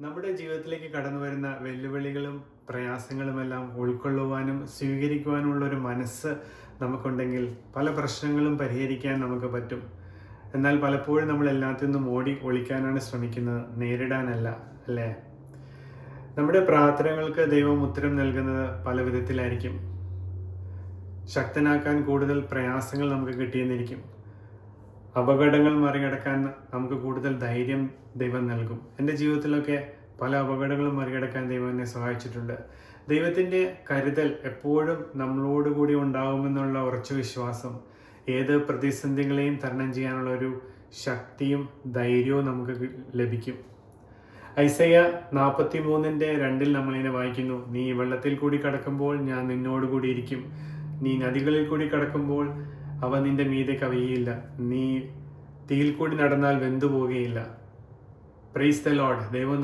നമ്മുടെ ജീവിതത്തിലേക്ക് കടന്നു വരുന്ന വെല്ലുവിളികളും പ്രയാസങ്ങളുമെല്ലാം ഉൾക്കൊള്ളുവാനും സ്വീകരിക്കുവാനുമുള്ള ഒരു മനസ്സ് നമുക്കുണ്ടെങ്കിൽ പല പ്രശ്നങ്ങളും പരിഹരിക്കാൻ നമുക്ക് പറ്റും. എന്നാൽ പലപ്പോഴും നമ്മൾ എല്ലാത്തിൽ നിന്നും ഓടി ഒളിക്കാനാണ് ശ്രമിക്കുന്നത്. നേരിടാനല്ല അല്ലേ? നമ്മുടെ പ്രാർത്ഥനകൾക്ക് ദൈവം ഉത്തരം നൽകുന്നത് പല വിധത്തിലായിരിക്കും. ശക്തനാക്കാൻ കൂടുതൽ പ്രയാസങ്ങൾ നമുക്ക് കിട്ടിയെന്നിരിക്കും. അപകടങ്ങൾ മറികടക്കാൻ നമുക്ക് കൂടുതൽ ധൈര്യം ദൈവം നൽകും. എന്റെ ജീവിതത്തിലൊക്കെ പല അപകടങ്ങളും മറികടക്കാൻ ദൈവം എന്നെ സഹായിച്ചിട്ടുണ്ട്. ദൈവത്തിന്റെ കരുതൽ എപ്പോഴും നമ്മളോടുകൂടി ഉണ്ടാകുമെന്നുള്ള ഉറച്ച വിശ്വാസം ഏത് പ്രതിസന്ധികളെയും തരണം ചെയ്യാനുള്ള ഒരു ശക്തിയും ധൈര്യവും നമുക്ക് ലഭിക്കും. ഐസയ നാൽപ്പത്തി മൂന്നിന്റെ രണ്ടിൽ നമ്മളിങ്ങനെ വായിക്കുന്നു നീ വെള്ളത്തിൽ കൂടി കടക്കുമ്പോൾ ഞാൻ നിന്നോടുകൂടി ഇരിക്കും. നീ നദികളിൽ കൂടി കടക്കുമ്പോൾ അവ നിന്റെ മീതെ കവിയയില്ല നീ തീയിൽ കൂടി നടന്നാൽ വെന്തു പോവുകയില്ല പ്രൈസ് ദ ലോഡ് ദൈവം